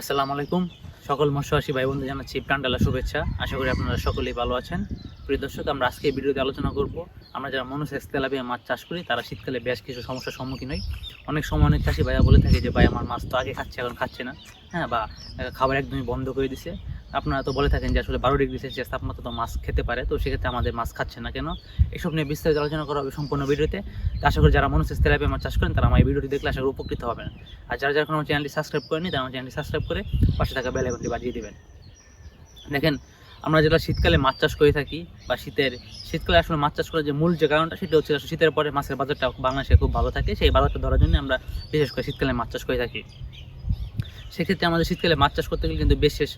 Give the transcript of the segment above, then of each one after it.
আসসালামু আলাইকুম। সকল মৎস্যবাসী ভাই বন্ধু জানাচ্ছি প্রাণডালা শুভেচ্ছা। আশা করি আপনারা সকলেই ভালো আছেন। প্রিয় দর্শক, আমরা আজকে ভিডিওতে আলোচনা করব। আমরা যারা মনুসেস তেলাপিয়া মাছ চাষ করি, তারা শীতকালে বেশ কিছু সমস্যার সম্মুখীন হই অনেক সময় অনেক চাষি ভাইয়া বলে থাকে যে, ভাই, আমার মাছ তো আগে খাচ্ছে, এখন খাচ্ছে না। হ্যাঁ বা খাবার একদমই বন্ধ করে দিছে। আপনারা তো বলে থাকেন যে আসলে বারো ডিগ্রি সেলসিয়াস তাপমাত্রা তো মাছ খেতে পারে, তো সেক্ষেত্রে আমাদের মাছ খাচ্ছে না কেন? এসব নিয়ে বিস্তারিত আলোচনা করা হবে সম্পূর্ণ ভিডিওতে। আশা করি যারা মনুসেস তেলাপিয়া মাছ চাষ করেন, তারা আমার এই ভিডিওটি দেখলে আশা করি উপকৃত হবেন। আর যারা যারা আমার চ্যানেলটি সাবস্ক্রাইব করেনি তারা আমার চ্যানেলটি সাবস্ক্রাইব করে পাশে থাকা বেল আইকনটি বাজিয়ে দেবেন। দেখেন, আমরা যেটা শীতকালে মাছ চাষ করে থাকি, বা শীতের, শীতকালে আসলে মাছ চাষ করার যে মূল যে কারণটা, সেটা হচ্ছে আসলে শীতের পরে মাছের বাজারটা বাংলাদেশে খুব ভালো থাকে। সেই বাজারটা ধরার জন্য আমরা বিশেষ করে শীতকালে মাছ চাষ করে থাকি। সেক্ষেত্রে আমাদের শীতকালে মাছ চাষ করতে গেলে কিন্তু বিশেষ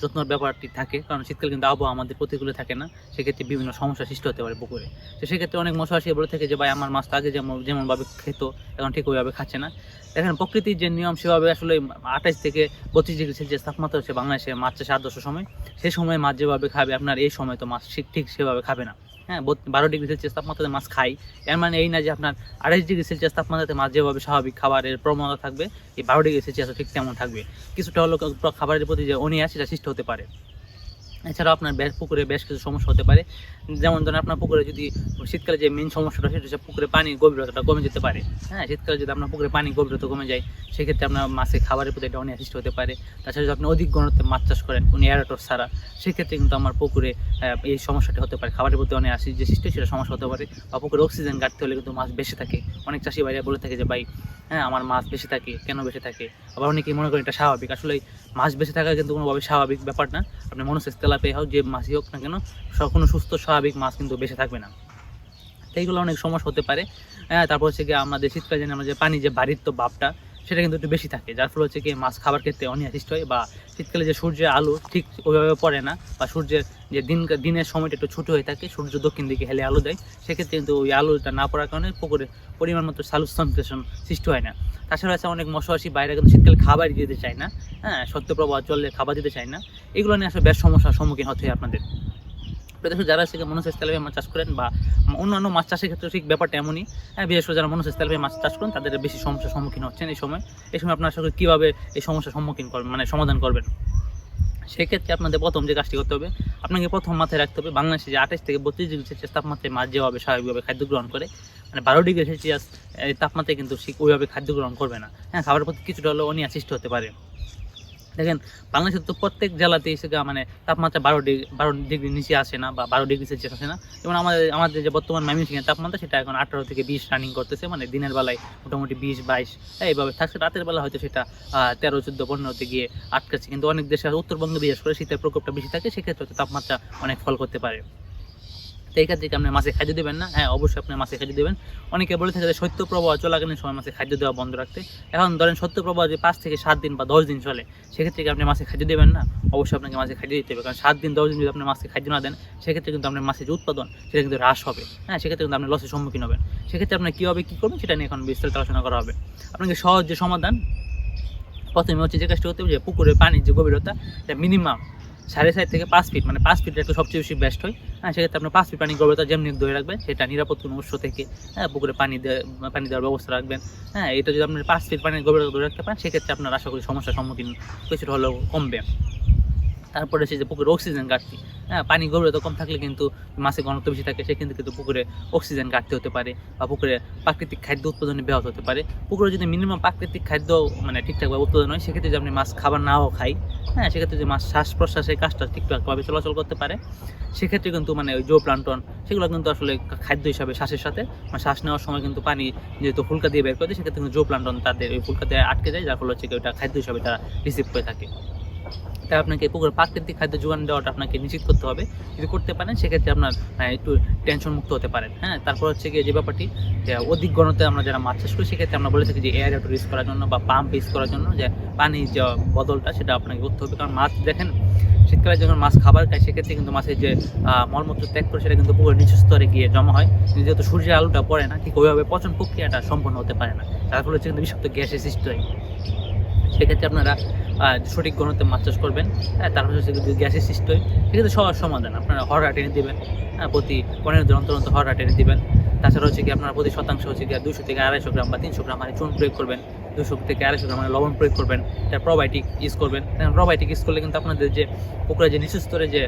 যত্নর ব্যাপারটি থাকে। কারণ শীতকালে কিন্তু আবহাওয়া আমাদের প্রতিকূলে থাকে না। সেক্ষেত্রে বিভিন্ন সমস্যা সৃষ্টি হতে পারে পুকুরে। তো সেক্ষেত্রে অনেক মশা আসিয়ে বলে থাকে যে, ভাই, আমার মাছ আগে যেমন, যেমনভাবে খেত, এখন ঠিক ওইভাবে খাচ্ছে না। দেখেন, প্রকৃতির যে নিয়ম, সেভাবে আসলে আঠাশ থেকে পঁচিশ ডিগ্রি সেলসিয়াস তাপমাত্রা হচ্ছে বাংলাদেশে মাছ চাষে আদর্শ সময়। সেই সময় মাছ যেভাবে খাবে, আপনার এই সময় তো মাছ ঠিক সেভাবে খাবে না। হ্যাঁ বারো ডিগ্রি সেলসিয়াস তাপমাত্রাতে মাছ খাই। এর মানে এই না যে আপনার আড়াইশ ডিগ্রি সেলসিয়াস তাপমাত্রাতে মাছ যেভাবে স্বাভাবিক খাবারের প্রবণতা থাকবে, এই বারো ডিগ্রি সেলসিয়াসও ঠিক তেমন থাকবে। কিছুটা হলো খাবারের প্রতি যে অনিয়া সেটা সৃষ্টি হতে পারে। এছাড়াও আপনার বেশ পুকুরে বেশ কিছু সমস্যা হতে পারে। যেমন ধরেন আপনার পুকুরে যদি শীতকালে যে মেন সমস্যাটা সেটা হচ্ছে পুকুরে পানির গভীরতাটা কমে যেতে পারে। হ্যাঁ শীতকালে যদি আপনার পুকুরে পানির গভীরতা কমে যায়, সেক্ষেত্রে আপনার মাছের খাবারের প্রতি একটা অনিয়া হতে পারে। তাছাড়া যদি আপনি অধিক ঘনত্বে মাছ চাষ করেন, কোনো এয়ারটর ছাড়া, সেক্ষেত্রে কিন্তু আমার পুকুরে এই সমস্যাটা হতে পারে। খাবারের প্রতি অনেক আসি যে সৃষ্টি সেটা সমস্যা হতে পারে বা পুকুরে অক্সিজেন ঘাটতে হলে কিন্তু মাছ বেশি থাকে। অনেক চাষি ভাইরা বলে থাকে যে, ভাই হ্যাঁ আমার মাছ বেশি থাকে, কেন বেশি থাকে? আবার অনেকেই মনে করেন এটা স্বাভাবিক। আসলে মাছ বেশি থাকা কিন্তু কোনোভাবে স্বাভাবিক ব্যাপার না। আপনি মনুষ্য তেলাপে হোক যে মাছই হোক না কেন সব কোনো সুস্থ, স্বাভাবিক মাছ কিন্তু বেশি থাকবে না। এইগুলো অনেক সমস্যা হতে পারে। হ্যাঁ তারপর হচ্ছে কি আমাদের শীতকালে জানি আমরা যে পানি যে বাড়ির তো ভাবটা, সেটা কিন্তু একটু বেশি থাকে। যার ফলে হচ্ছে কি মাছ খাবার ক্ষেত্রে অনিয়া সৃষ্টি হয় বা শীতকালে যে সূর্যের আলো ঠিক ওইভাবে পড়ে না বা সূর্যের যে দিন দিনের সময়টা একটু ছোটো হয়ে থাকে, সূর্য দক্ষিণ দিকে হেলে আলো দেয়, সেক্ষেত্রে কিন্তু ওই আলোটা না পড়ার কারণে পুকুরে পরিমাণ মতো সালুস সংশ্লেষণ সৃষ্টি হয় না। তাছাড়া আছে অনেক মশাবাসী বাইরে কিন্তু শীতকালে খাবার দিতে চায় না হ্যাঁ সত্য প্রবাহ চললে খাবার দিতে চায় না। এগুলো নিয়ে আসলে বেশ সমস্যার সম্মুখীন হতে হয় আপনাদের। প্রদেশে যারা আছে, মনুষ্য তেলাপিয়া মাছ চাষ করেন বা অন্যান্য মাছ চাষের ক্ষেত্রে ঠিক ব্যাপারটা এমনই হ্যাঁ বিশেষ করে যারা মনুষ্য তেলাপিয়া মাছ চাষ করেন, তাদের বেশি সমস্যার সম্মুখীন হচ্ছেন এই সময়। এই সময় আপনার আসলে কীভাবে এই সমস্যার সম্মুখীন করবেন মানে সমাধান করবেন? সেক্ষেত্রে আপনাদের প্রথম যে কাজটি করতে হবে, আপনাকে প্রথম মাথায় রাখতে হবে বাংলাদেশে যে আঠাশ থেকে বত্রিশ ডিগ্রি সেলসিয়াস তাপমাত্রায় মাছ যেভাবে স্বাভাবিকভাবে খাদ্য গ্রহণ করে মানে বারো ডিগ্রি সেলসিয়াস তাপমাত্রায় কিন্তু ওইভাবে খাদ্য গ্রহণ করবে না। হ্যাঁ খাবারের প্রতি কিছুটা হলেও অনিয়া সৃষ্টি হতে পারে। দেখেন, বাংলাদেশের তো প্রত্যেক জেলাতে এসে গা মানে তাপমাত্রা বারো ডিগ্রি বারো ডিগ্রি নিচে আসে না বা বারো ডিগ্রি সেলসিয়াস আসে না। যেমন আমাদের আমাদের যে বর্তমান ময়মনসিংহের তাপমাত্রা, সেটা এখন আঠারো থেকে বিশ রানিং করতেছে মানে দিনের বেলায় মোটামুটি বিশ, বাইশ এইভাবে থাকছে রাতের বেলা হয়তো সেটা তেরো, চোদ্দ, পনেরোতে গিয়ে আটকাচ্ছে, কিন্তু অনেক দেশে উত্তরবঙ্গে বিশেষ করে শীতের প্রকোপটা বেশি থাকে, সেক্ষেত্রে তাপমাত্রা অনেক ফল করতে পারে। তো এই ক্ষেত্রে কি আপনি মাছে খাদ্য দেবেন না? হ্যাঁ অবশ্যই আপনি মাছে খাদ্য দেবেন। অনেকে বলে থাকে যে শৈত্য প্রবাহ চলাকালীন সময় মাছে খাদ্য দেওয়া বন্ধ রাখতে। এখন ধরেন সত্য প্রবাহ যে পাঁচ থেকে সাত দিন বা দশ দিন চলে, সেক্ষেত্রে আপনি মাছে খাদ্য দেবেন না? অবশ্যই আপনাকে মাছে খাদ্য দিতে হবে। কারণ সাত দিন, দশ দিন যদি আপনি মাছে খাদ্য না দেন, সেক্ষেত্রে কিন্তু আপনার মাছের যে উৎপাদন, সেটা কিন্তু হ্রাস হবে। হ্যাঁ সেক্ষেত্রে কিন্তু আপনি লসের সম্মুখীন হবেন। সেক্ষেত্রে আপনার কীভাবে কী করবেন, সেটা নিয়ে এখন বিস্তারিত আলোচনা করা হবে। আপনাকে সহজ যে সমাধান, প্রথমে হচ্ছে যে কাজটা করতে হবে যে পুকুরের পানির যে গভীরতা মিনিমাম সাড়ে চার থেকে পাঁচ ফিট মানে পাঁচ ফিটটা একটু সবচেয়ে বেশি বেস্ট হয়। হ্যাঁ সেক্ষেত্রে আপনার পাঁচ ফিট পানি গভীরতা যেমনি ধরে রাখবেন, সেটা নিরাপদ কোনো উৎস থেকে হ্যাঁ পুকুরে পানি পানি দেওয়ার ব্যবস্থা রাখবেন। হ্যাঁ এটা যদি আপনি পাঁচ ফিট পানির গভীরতা ধরে রাখতে পারেন, সেক্ষেত্রে আপনার আশা করি সমস্যার সম্মুখীন কিছুটা হলেও কমবে। তারপরে হচ্ছে যে পুকুরে অক্সিজেন ঘাটতি হ্যাঁ পানি গভীরতা কম থাকলে কিন্তু মাছের ঘনত্ব বেশি থাকে সেক্ষেত্রে কিন্তু পুকুরে অক্সিজেন ঘাটতি হতে পারে বা পুকুরে প্রাকৃতিক খাদ্য উৎপাদনে ব্যাহত হতে পারে। পুকুরে যদি মিনিমাম প্রাকৃতিক খাদ্য মানে ঠিকঠাকভাবে উৎপাদন হয়, সেক্ষেত্রে যদি আপনি মাছ খাবার নাও খাই হ্যাঁ সেক্ষেত্রে যে মাছ শ্বাস প্রশ্বাসের কাজটা ঠিকঠাকভাবে চলাচল করতে পারে, সেক্ষেত্রে কিন্তু মানে ওই জো প্লান্টন, সেগুলো কিন্তু আসলে খাদ্য হিসাবে শ্বাসের সাথে মানে শ্বাস নেওয়ার সময় কিন্তু পানি যেহেতু ফুলকা দিয়ে বের করে দেয়, সেক্ষেত্রে কিন্তু জো প্লান্টন তাদের ওই ফুলকাতে আটকে যায়, যার ফলে হচ্ছে ওটা খাদ্য হিসাবে তারা রিসিভ করে থাকে। তাই আপনাকে পুকুরে প্রাকৃতিক খাদ্য যোগান দেওয়াটা আপনাকে নিশ্চিত করতে হবে। যদি করতে পারেন, সেক্ষেত্রে আপনার একটু টেনশন মুক্ত হতে পারেন হ্যাঁ? তারপর হচ্ছে গিয়ে যে ব্যাপারটি অধিক ঘনতে আমরা যারা মাছ চাষ করি, সেক্ষেত্রে আমরা বলে থাকি যে এয়ার একটু ইউজ করার জন্য বা পাম্প ইউজ করার জন্য যে পানির যে বদলটা, সেটা আপনাকে করতে হবে। কারণ মাছ দেখেন, শীতকালে যখন মাছ খাবার খায়, সেক্ষেত্রে কিন্তু মাছের যে মলমূত্র ত্যাগ করে, সেটা কিন্তু পুকুরের নিচু স্তরে গিয়ে জমা হয়। যেহেতু সূর্যের আলোটা পড়ে না, ঠিক ওইভাবে পচন প্রক্রিয়াটা সম্পন্ন হতে পারে না। তার ফলে হচ্ছে কিন্তু বিষাক্ত গ্যাসের সৃষ্টি হয়। সেক্ষেত্রে আপনারা সঠিক ঘনত্বে মাছ চাষ করবেন তারপর হচ্ছে যদি গ্যাসের সৃষ্টি হয় সেক্ষেত্রে সহজ সমাধান, আপনারা হররা টেনে দিবেন প্রতি পনেরো দিন অন্তর অন্তর হররা টেনে দিবেন। তাছাড়া হচ্ছে কি আপনার প্রতি শতাংশ হচ্ছে কি দুশো থেকে আড়াইশো গ্রাম বা তিনশো গ্রাম মানে চুন প্রয়োগ করবেন দুশো থেকে আড়াইশো গ্রাম মানে লবণ প্রয়োগ করবেন, এটা প্রোবায়োটিক ইউজ করবেন। প্রোবায়োটিক ইউজ করলে কিন্তু আপনাদের যে পুকুরে যে নিচু স্তরে যে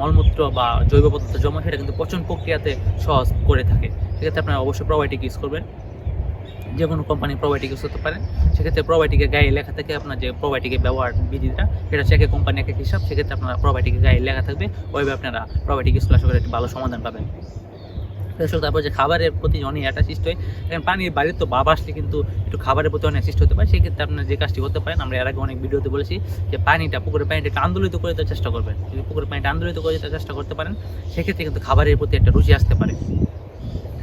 মলমূত্র বা জৈব পদার্থ জমা, সেটা কিন্তু পচন প্রক্রিয়াতে সহজ করে থাকে। সেক্ষেত্রে আপনারা অবশ্যই প্রোবায়োটিক ইউজ করবেন। যে কোনো কোম্পানি প্রোবায়োটিক ইউজ করতে পারেন, সেক্ষেত্রে প্রোবায়োটিকের গায়ে লেখা থাকে আপনার যে প্রোবায়োটিকের ব্যবহার বিধিটা, সেটা এক কোম্পানি এক এক হিসাব, সেক্ষেত্রে আপনারা প্রোবায়োটিকের গায়ে লেখা থাকবে, ওইভাবে আপনারা প্রোবায়োটিক ইউজ করলে একটি ভালো সমাধান পাবেন। দর্শক, তারপর যে খাবারের প্রতি অনেক অ্যাটাচিস্ট হয় কারণ পানির বাড়ির তো বাবা আসলে কিন্তু একটু খাবারের প্রতি অনেক সৃষ্টি হতে পারে, সেক্ষেত্রে আপনারা যে কাজটি করতে পারেন, আমরা এর আগে অনেক ভিডিওতে বলেছি যে পানিটা, পুকুরের পানিটা একটু আন্দোলিত করে দেওয়ার চেষ্টা করবেন। যদি পুকুরের পানিটা আন্দোলিত করে দেওয়ার চেষ্টা করতে পারেন, সেক্ষেত্রে কিন্তু খাবারের প্রতি একটা রুচি আসতে পারে।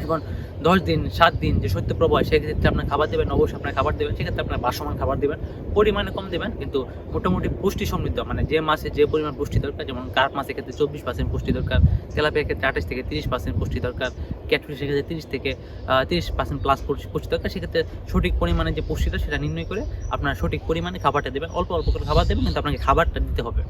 এখন দশ দিন, সাত দিন যে সত্য প্রবাহ, সেক্ষেত্রে আপনার খাবার দেবেন, অবশ্যই আপনার খাবার দেবেন, সেক্ষেত্রে আপনার বাসমান খাবার দেবেন, পরিমাণে কম দেবেন, কিন্তু মোটামুটি পুষ্টি সমৃদ্ধ মানে যে মাসে যে পরিমাণ পুষ্টি দরকার, যেমন কার্প মাসের ক্ষেত্রে চব্বিশ পার্সেন্ট পুষ্টি দরকার, তেলাপিয়ার ক্ষেত্রে আঠাশ থেকে তিরিশ পার্সেন্ট পুষ্টি দরকার ক্যাটফিসের ক্ষেত্রে তিরিশ থেকে তিরিশ পার্সেন্ট প্লাস পুষ্টি দরকার, সেক্ষেত্রে সঠিক পরিমাণে যে পুষ্টিটা, সেটা নির্ণয় করে আপনার সঠিক পরিমাণে খাবারটা দেবেন, অল্প অল্প করে খাবার দেবেন, কিন্তু আপনাকে খাবারটা দিতে হবে।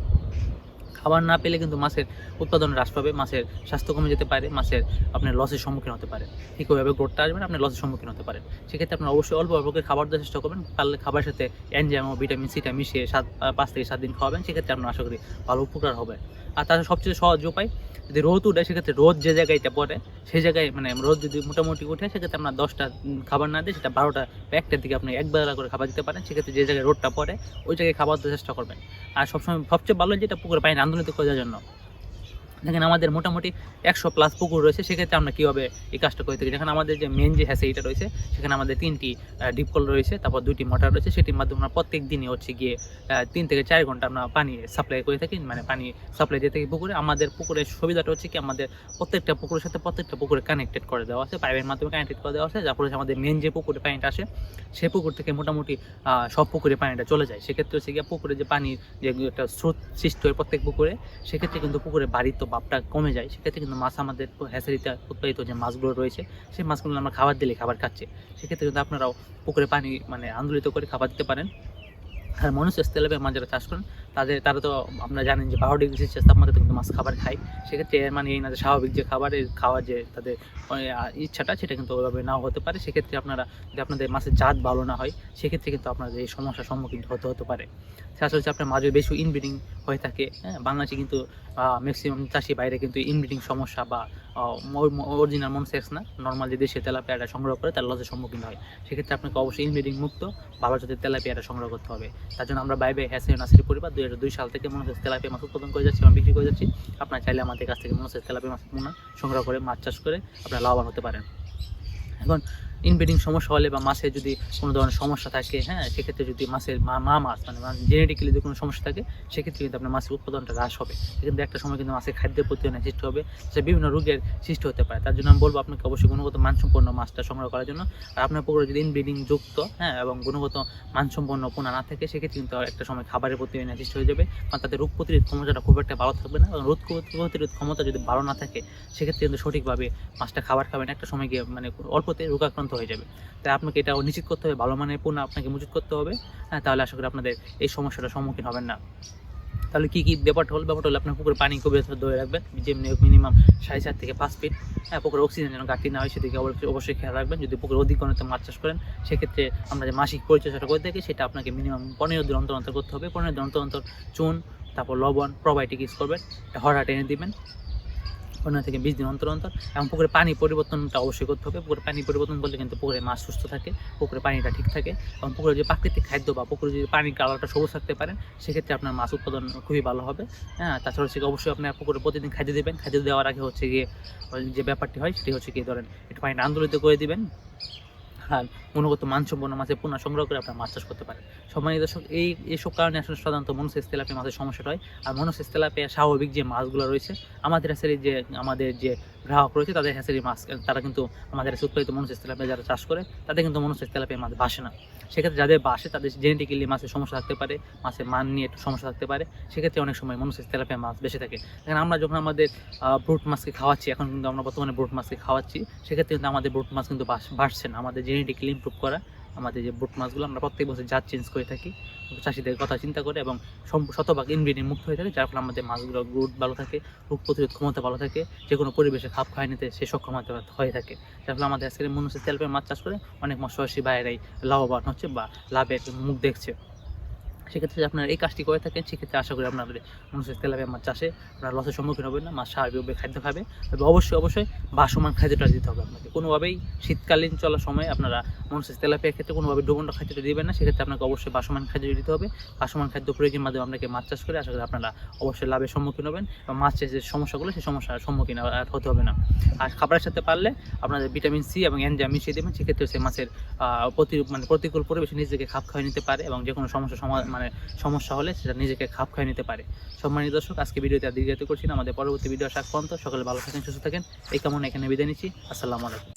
খাবার না পেলে কিন্তু মাছের উৎপাদন হ্রাস পাবে, মাছের স্বাস্থ্য কমে যেতে পারে, মাছের আপনার লসের সম্মুখীন হতে পারে। ঠিক ওইভাবে গ্রোথটা আসবে না আপনি লসের সম্মুখীন হতে পারেন সেক্ষেত্রে আপনি অবশ্যই অল্প অল্প করে খাবার দেওয়ার চেষ্টা করবেন, পারলে খাবার সাথে এনজাইম ও ভিটামিন সিটা মিশিয়ে সাত, পাঁচ থেকে সাত দিন খাওয়াবেন। সেক্ষেত্রে আপনার আশা করি ভালো উপকার হবে। আর তাদের সবচেয়ে সহজ উপায়, যদি রোদ উঠে, সেক্ষেত্রে রোদ যে জায়গায়টা পড়ে, সেই জায়গায় মানে রোদ যদি মোটামুটি উঠে, সেক্ষেত্রে আপনার দশটা খাবার না দিয়ে সেটা বারোটা বা একটার দিকে আপনি এক বেলা করে খাবার দিতে পারেন। সেক্ষেত্রে যে জায়গায় রোদটা পড়ে, ওই জায়গায় খাবার দেওয়ার চেষ্টা করবেন। আর সবসময়, সবচেয়ে ভালো যেটা পুকুরে পানি আন্দোলিত খোঁজার জন্য দেখেন আমাদের মোটামুটি একশো প্লাস পুকুর রয়েছে, সেক্ষেত্রে আমরা কীভাবে এই কাজটা করে থাকি? যেখানে আমাদের যে মেন যে হ্যাসেরিটা রয়েছে, সেখানে আমাদের তিনটি ডিপকল রয়েছে, তারপর দুটি মোটর রয়েছে, সেটির মাধ্যমে আমরা প্রত্যেক দিনই হচ্ছে গিয়ে তিন থেকে চার ঘণ্টা আমরা পানি সাপ্লাই করে থাকি মানে পানি সাপ্লাই দিয়ে থাকি পুকুরে। আমাদের পুকুরের সুবিধাটা হচ্ছে কি, আমাদের প্রত্যেকটা পুকুরের সাথে প্রত্যেকটা পুকুরে কানেক্টেড করে দেওয়া আছে পাইপের মাধ্যমে কানেক্টেড করে দেওয়া আছে, যার ফলে আমাদের মেন যে পুকুরে পানিটা আসে সেই পুকুর থেকে মোটামুটি সব পুকুরে পানিটা চলে যায়। সেক্ষেত্রে হচ্ছে গিয়ে পুকুরে যে পানির যে একটা স্রোত সৃষ্টি হয় প্রত্যেক পুকুরে, সেক্ষেত্রে কিন্তু পুকুরে বাড়ির তো বাপটা কমে যায়, সেক্ষেত্রে কিন্তু মাছ আমাদের হ্যাচারিতে উৎপাদিত যে মাছগুলো রয়েছে, সেই মাছগুলো আমরা খাবার দিলে খাবার খাচ্ছে। সেক্ষেত্রে কিন্তু আপনারাও পুকুরে পানি মানে আন্দোলিত করে খাবার দিতে পারেন। আর মনুষ্য স্থলে মাছ যারা চাষ করেন তাদের, তারা তো আপনারা জানেন যে বারো ডিগ্রি সেলসিয়াস তাপমাত্রাতে কিন্তু মাছ খাবার খায়। সেক্ষেত্রে মানে এই না যে স্বাভাবিক যে খাবারের খাওয়ার যে তাদের ইচ্ছাটা, সেটা কিন্তু ওইভাবে নাও হতে পারে। সেক্ষেত্রে আপনারা, যদি আপনাদের মাছের জাত ভালো না হয়, সেক্ষেত্রে কিন্তু আপনাদের এই সমস্যার সম্মুখীন হতে হতে পারে। তাছাড়া হচ্ছে আপনার মাঝে বেশি ইনব্রিডিং হয়ে থাকে। হ্যাঁ বাংলাদেশে কিন্তু ম্যাক্সিমাম চাষি বাইরে কিন্তু ইনব্রিডিং সমস্যা বা অরিজিনাল মনসেক্স না নর্মাল যে দেশে তেলাপিয়াটা সংগ্রহ করে, তার লসের সম্মুখীন হয়। সেক্ষেত্রে আপনাকে অবশ্যই ইনব্রিডিং মুক্ত, ভালো জাতের তেলাপিয়াটা সংগ্রহ করতে হবে। তার জন্য আমরা বাইবে হ্যাসে নাসির পরিবার দুই সাল থেকে মনে হচ্ছে তেলাপিয়া মাছ উৎপাদন করে যাচ্ছি, এবং বিক্রি করে যাচ্ছি। আপনার চাইলে আমাদের কাছ থেকে মনে হচ্ছে তেলাপিয়া মাছ পোনা সংগ্রহ করে, মাছ চাষ করে আপনারা লাভবান হতে পারেন। এখন ইনব্রিডিং সমস্যা হলে বা মাছের যদি কোনো ধরনের সমস্যা থাকে হ্যাঁ সেক্ষেত্রে যদি মাছের মা মাছ মানে জেনেটিক্যালি যদি কোনো সমস্যা থাকে, সেক্ষেত্রে কিন্তু আপনার মাছের উৎপাদনটা হ্রাস হবে। কিন্তু একটা সময় কিন্তু মাছের খাদ্যের প্রতি অনেক সৃষ্টি হবে সে বিভিন্ন রোগের সৃষ্টি হতে পারে। তার জন্য আমি বলব আপনাকে অবশ্যই গুণগত মানসম্পন্ন মাছটা সংগ্রহ করার জন্য। আর আপনার পুকুরে যদি ইনব্রিডিং যুক্ত হ্যাঁ এবং গুণগত মানসম্পন্ন পোনা না থাকে, সেক্ষেত্রে কিন্তু একটা সময় খাবারের প্রতি অনেক সৃষ্টি হয়ে যাবে। কারণ তাদের রোগ প্রতিরোধ ক্ষমতাটা খুব একটা ভালো থাকবে না। এবং রোগ প্রতিরোধ ক্ষমতা যদি ভালো না থাকে, সেক্ষেত্রে কিন্তু সঠিকভাবে মাছটা খাবার খাবেন। একটা সময় গিয়ে মানে অল্পতে রোগাক্রান্ত হয়ে যাবে। তাই আপনাকে এটা নিশ্চিত করতে হবে, ভালো মানের পণ্য আপনাকে মজুত করতে হবে। হ্যাঁ তাহলে আশা করি আপনাদের এই সমস্যাটার সম্মুখীন হবেন না। তাহলে কী কী ব্যাপারটা হল? ব্যাপারটা হলো আপনার পুকুরে পানি বেশি ধরে রাখবেন। যেমনি মিনিমাম সাড়ে চার থেকে পাঁচ ফিট হ্যাঁ পুকুরে অক্সিজেন যেন ঘাটতি না হয়, সেদিকে অবশ্যই অবশ্যই খেয়াল রাখবেন। যদি পুকুরে অধিক গণিত মাছ চাষ করেন, সেক্ষেত্রে আমরা যে মাসিক পরিচর্যাটা করে থাকি, সেটা আপনাকে মিনিমাম পনেরো দিন অন্তর অন্তর করতে হবে। পনেরো দিন অন্তর অন্তর চুন, তারপর লবণ প্রোবায়োটিক ইউজ করবেন। হরা টেনে দিবেন। পনেরো থেকে বিশ দিন অন্তর অন্তর এবং পুকুরে পানি পরিবর্তনটা অবশ্যই করতে হবে। পুকুরে পানি পরিবর্তন করলে কিন্তু পুকুরে মাছ সুস্থ থাকে, পুকুরে পানিটা ঠিক থাকে এবং পুকুরে যে প্রাকৃতিক খাদ্য বা পুকুরে যদি পানির কালারটা সবুজ থাকতে পারেন সেক্ষেত্রে আপনার মাছ উৎপাদন খুবই ভালো হবে। হ্যাঁ তাছাড়া হচ্ছে অবশ্যই আপনার পুকুরে প্রতিদিন খাদ্য দেবেন। খাদ্য দেওয়ার আগে হচ্ছে গিয়ে, যে ব্যাপারটি হয় সেটি হচ্ছে গিয়ে ধরেন একটু পানিটা আন্দোলিত করে দিবেন। আর গুণগত মানসম্পন্ন মাছের পুনঃ সংগ্রহ করে আপনার মাছ চাষ করতে পারেন। সম্মানিত দর্শক, এই এইসব কারণে আসলে সাধারণত মনোসেস তেলাপিয়া মাছের সমস্যাটা হয়। আর মনোসেস স্বাভাবিক যে মাছগুলো রয়েছে, আমাদের হ্যাচারির যে, আমাদের যে গ্রাহক রয়েছে, তাদের হ্যাচারি মাছ, তারা কিন্তু আমাদের কাছে উৎপাদিত মনোসেস তেলাপিয়া যারা চাষ করে, তাদের কিন্তু মনোসেস মাছ বাসে না। সেক্ষেত্রে যাদের বাসে, তাদের জেনেটিক্যালি মাছের সমস্যা থাকতে পারে, মাছের মান নিয়ে একটু সমস্যা থাকতে পারে, সেক্ষেত্রে অনেক সময় মনোসেস তেলাপিয়া মাছ বেঁচে থাকে। এখন আমরা যখন আমাদের ব্রুট মাছকে খাওয়াচ্ছি, এখন কিন্তু আমরা বর্তমানে ব্রুট মাছকে খাওয়াচ্ছি, সেক্ষেত্রে কিন্তু আমাদের ব্রুট মাছ কিন্তু বাস- বাড়ছে না। আমাদের জেনেটিক্যালি ইম্প্রুভ করা। আমাদের যে বোট মাছগুলো, আমরা প্রত্যেক বছর জাত চেঞ্জ করে থাকি। চাষিদের কথা চিন্তা করে এবং শতভাগ ইনগ্রিডিয়েন্ট মুক্ত হয়ে থাকে, যার ফলে আমাদের মাছগুলো গ্রোথ ভালো থাকে, রোগ প্রতিরোধ ক্ষমতা ভালো থাকে, যে কোনো পরিবেশে খাপ খাই নিতে সে সক্ষম হয়ে থাকে। যার ফলে আমাদের আজকের মনে হচ্ছে তেলপের মাছ চাষ করে অনেক মৎস্যবাসী বাইরেই লাভবান হচ্ছে বা লাভের মুখ দেখছে। সেক্ষেত্রে আপনারা এই কাজটি করে থাকেন, সেক্ষেত্রে আশা করি আপনাদের মানুষের তেলাপিয়া মাছ চাষে। আপনারা লসের সম্মুখীন হবেন না মাছ স্বাভাবিকভাবে খাদ্য খাবে তবে অবশ্যই অবশ্যই বাসমান খাদ্যটা দিতে হবে আপনাকে। কোনোভাবেই শীতকালীন চলার সময় আপনারা মানুষের তেলাপিয়ার ক্ষেত্রে কোনোভাবে ডুবন্ড খাদ্যটা দিবেন না, সেক্ষেত্রে আপনাকে অবশ্যই বাসমান খাদ্য দিতে হবে। বাসমান খাদ্য প্রয়োগের মাধ্যমে আপনাকে মাছ চাষ করে আশা করি আপনারা অবশ্যই লাভের সম্মুখীন হবেন এবং মাছ চাষের সমস্যাগুলো, সেই সমস্যার সম্মুখীন আর হতে হবে না। আর খাবারের সাথে পারলে আপনাদের ভিটামিন সি এবং এনজাইম মিশিয়ে দেবেন, সেক্ষেত্রে সে মাছের প্রতি মানে প্রতিকূল পরিবেশে নিজেকে খাপ খাওয়াই নিতে পারে এবং যে কোনো সমস্যা সমা- মানে সমস্যা হলে সেটা নিজেকে খাপ খাইয়ে নিতে পারে। সম্মানিত দর্শক, আজকে ভিডিওতে আর দীর্ঘায়িত করছি না। আমাদের পরবর্তী ভিডিও আসা পর্যন্ত সকলে ভালো থাকেন, সুস্থ থাকেন। এই কেমন এখানে বিদায় নিচ্ছি। আসসালামু আলাইকুম।